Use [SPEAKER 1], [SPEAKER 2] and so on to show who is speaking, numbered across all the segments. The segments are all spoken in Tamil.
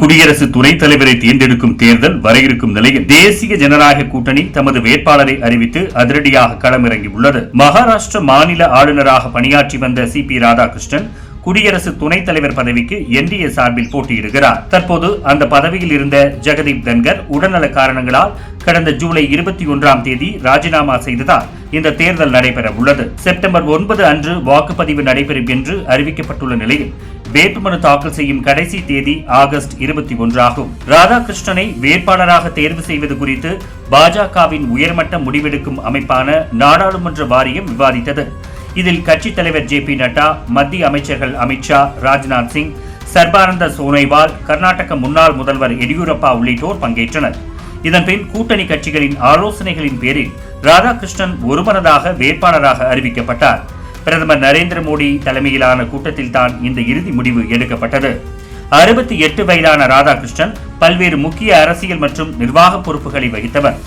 [SPEAKER 1] குடியரசு துணைத் தலைவரை தேர்ந்தெடுக்கும் தேர்தல் வர இருக்கும் நிலையில் தேசிய ஜனநாயக கூட்டணி தமது வேட்பாளரை அறிவித்து அதிரடியாக களமிறங்கியுள்ளது. மகாராஷ்டிர மாநில ஆளுநராக பணியாற்றி வந்த சி பி ராதாகிருஷ்ணன் குடியரசு துணைத் தலைவர் பதவிக்கு என்டிஏ சார்பில் போட்டியிடுகிறார். தற்போது அந்த பதவியில் இருந்த ஜெகதீப் தன்கர் உடல்நல காரணங்களால் கடந்த ஜூலை இருபத்தி ஒன்றாம் தேதி ராஜினாமா செய்ததால் இந்த தேர்தல் நடைபெற உள்ளது செப்டம்பர் ஒன்பது அன்று வாக்குப்பதிவு நடைபெறும் என்று அறிவிக்கப்பட்டுள்ள நிலையில் வேட்புமனு தாக்கல் செய்யும் கடைசி தேதி ஆகஸ்ட் இருபத்தி ஒன்றாகும். ராதாகிருஷ்ணனை வேட்பாளராக தேர்வு செய்வது குறித்து பாஜகவின் உயர்மட்ட முடிவெடுக்கும் அமைப்பான நாடாளுமன்ற வாரியம் விவாதித்தது. இதில் கட்சித் தலைவர் ஜே பி நட்டா மத்திய அமைச்சர்கள் அமித்ஷா ராஜ்நாத் சிங் சர்பானந்த சோனோவால் கர்நாடக முன்னாள் முதல்வர் எடியூரப்பா உள்ளிட்டோர் பங்கேற்றனர். இதன்பின் கூட்டணி கட்சிகளின் ஆலோசனைகளின் பேரில் ராதாகிருஷ்ணன் ஒருமனதாக வேட்பாளராக அறிவிக்கப்பட்டார். பிரதமர் நரேந்திர மோடி தலைமையிலான கூட்டத்தில் தான் இந்த இறுதி முடிவு எடுக்கப்பட்டது. அறுபத்தி எட்டு வயதான ராதாகிருஷ்ணன் பல்வேறு முக்கிய அரசியல் மற்றும் நிர்வாக பொறுப்புகளை வகித்தவர்.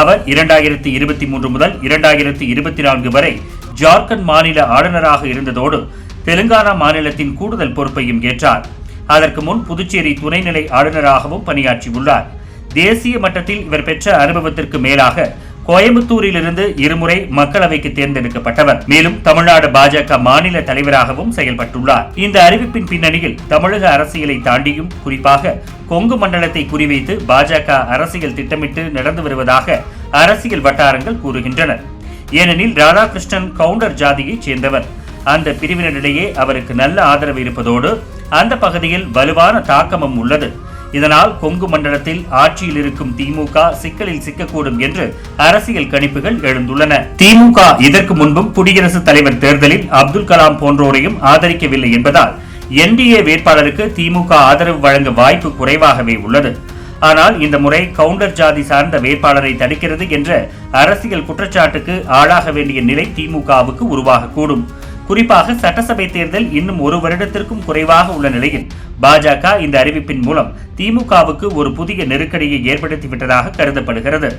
[SPEAKER 1] அவர் இரண்டாயிரத்தி இருபத்தி மூன்று முதல் இரண்டாயிரத்தி இருபத்தி நான்கு வரை ஜார்க்கண்ட் மாநில ஆளுநராக இருந்ததோடு தெலுங்கானா மாநிலத்தின் கூடுதல் பொறுப்பையும் ஏற்றார். அதற்கு முன் புதுச்சேரி துணைநிலை ஆளுநராகவும் பணியாற்றியுள்ளார். தேசிய மட்டத்தில் இவர் பெற்ற அனுபவத்திற்கு மேலாக கோயம்புத்தூரிலிருந்து இருமுறை மக்களவைக்கு தேர்ந்தெடுக்கப்பட்டவர். மேலும் தமிழ்நாடு பாஜக மாநில தலைவராகவும் செயல்பட்டுள்ளார். இந்த அறிவிப்பின் பின்னணியில் தமிழக அரசியலை தாண்டியும் குறிப்பாக கொங்கு மண்டலத்தை குறிவைத்து பாஜக அரசியல் திட்டமிட்டு நடந்து வருவதாக அரசியல் வட்டாரங்கள் கூறுகின்றன. ஏனெனில் ராதாகிருஷ்ணன் கவுண்டர் ஜாதியைச் சேர்ந்தவர். அந்த பிரிவினரிடையே அவருக்கு நல்ல ஆதரவு இருப்பதோடு அந்த பகுதியில் வலுவான தாக்கமும் உள்ளது. இதனால் கொங்கு மண்டலத்தில் ஆட்சியில் இருக்கும் திமுக சிக்கலில் சிக்கக்கூடும் என்று அரசியல் கணிப்புகள் எழுந்துள்ளன. திமுக இதற்கு முன்பும் குடியரசுத் தலைவர் தேர்தலில் அப்துல் கலாம் போன்றோரையும் ஆதரிக்கவில்லை என்பதால் என்டிஏ வேட்பாளருக்கு திமுக ஆதரவு வழங்க வாய்ப்பு குறைவாகவே உள்ளது. ஆனால் இந்த முறை கவுண்டர் ஜாதி சார்ந்த வேட்பாளரை தடுக்கிறது என்ற அரசியல் குற்றச்சாட்டுக்கு ஆளாக வேண்டிய நிலை திமுகவுக்கு உருவாகக்கூடும். குறிப்பாக சட்டசபை தேர்தல் இன்னும் ஒரு வருடத்திற்கும் குறைவாக உள்ள நிலையில் பாஜக இந்த அறிவிப்பின் மூலம் திமுகவுக்கு ஒரு புதிய நெருக்கடியை ஏற்படுத்திவிட்டதாக கருதப்படுகிறது.